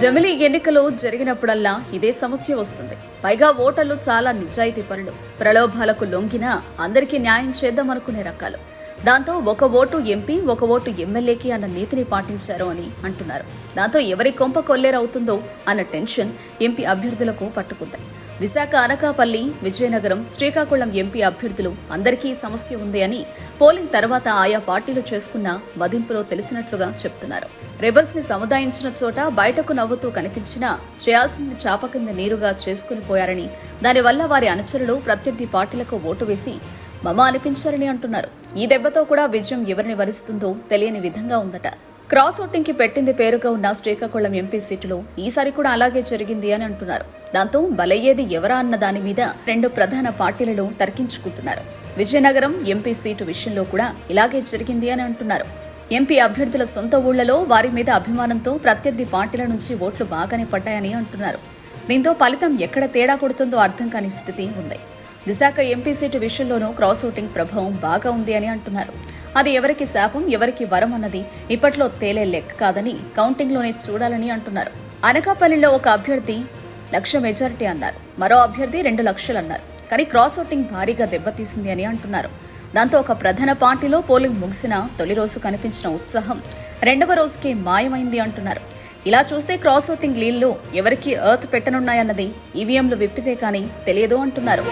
జమిలీ ఎన్నికలు జరిగినప్పుడల్లా ఇదే సమస్య వస్తుంది. పైగా ఓటర్లు చాలా నిజాయితీ పరులు ప్రలోభాలకు లొంగినా అందరికీ న్యాయం చేద్దామనుకునే రకాలు. దాంతో ఒక ఓటు ఎంపీ ఒక ఓటు ఎమ్మెల్యేకి అన్న నీతిని పాటించారు అని అంటున్నారు. దాంతో ఎవరి కొంప కొల్లేరవుతుందో అన్న టెన్షన్ ఎంపీ అభ్యర్థులకు పట్టుకుంది. విశాఖ అనకాపల్లి విజయనగరం శ్రీకాకుళం ఎంపీ అభ్యర్థులు అందరికీ సమస్య ఉంది అని పోలింగ్ తర్వాత ఆయా పార్టీలు చేసుకున్న మదింపులో తెలిసినట్లుగా చెప్తున్నారు. రెబల్స్ని సముదాయించిన చోట బయటకు నవ్వుతూ కనిపించినా చేయాల్సింది చాప కింద నీరుగా చేసుకుని పోయారని దానివల్ల వారి అనుచరులు ప్రత్యర్థి పార్టీలకు ఓటు వేసి మమ అనిపించారని అంటున్నారు. ఈ దెబ్బతో కూడా విజయం ఎవరిని వరిస్తుందో తెలియని విధంగా ఉందట. క్రాస్ ఓటింగ్కి పెట్టింది పేరుగా ఉన్న శ్రీకాకుళం ఎంపీ సీటులో ఈసారి కూడా అలాగే జరిగింది అని అంటున్నారు. దాంతో బలయ్యేది ఎవరా అన్న దాని మీద రెండు ప్రధాన పార్టీలలో తర్కించుకుంటున్నారు. విజయనగరం ఎంపీ సీటు విషయంలో కూడా ఇలాగే జరిగింది అని అంటున్నారు. ఎంపీ అభ్యర్థుల సొంత ఊళ్ళలో వారి మీద అభిమానంతో ప్రత్యర్థి పార్టీల నుంచి ఓట్లు బాగానే పడ్డాయని అంటున్నారు. దీంతో ఫలితం ఎక్కడ తేడా కొడుతుందో అర్థం కాని స్థితి ఉంది. విశాఖ ఎంపీ సీటు విషయంలోనూ క్రాస్ ఓటింగ్ ప్రభావం బాగా ఉంది అని అంటున్నారు. అది ఎవరికి శాపం ఎవరికి వరం అన్నది ఇప్పట్లో తేలే లెక్క కాదని కౌంటింగ్లోనే చూడాలని అంటున్నారు. అనకాపల్లిలో ఒక అభ్యర్థి లక్ష మెజారిటీ అన్నారు. మరో అభ్యర్థి రెండు లక్షలు అన్నారు. కానీ క్రాస్ ఓటింగ్ భారీగా దెబ్బతీసింది అని అంటున్నారు. దాంతో ఒక ప్రధాన పార్టీలో పోలింగ్ ముగిసిన తొలి రోజు కనిపించిన ఉత్సాహం రెండవ రోజుకే మాయమైంది అంటున్నారు. ఇలా చూస్తే క్రాస్ ఓటింగ్ లీళ్ళు ఎవరికి ఎర్త్ పెట్టనున్నాయన్నది ఈవీఎంలు విప్పితే కానీ తెలియదు అంటున్నారు.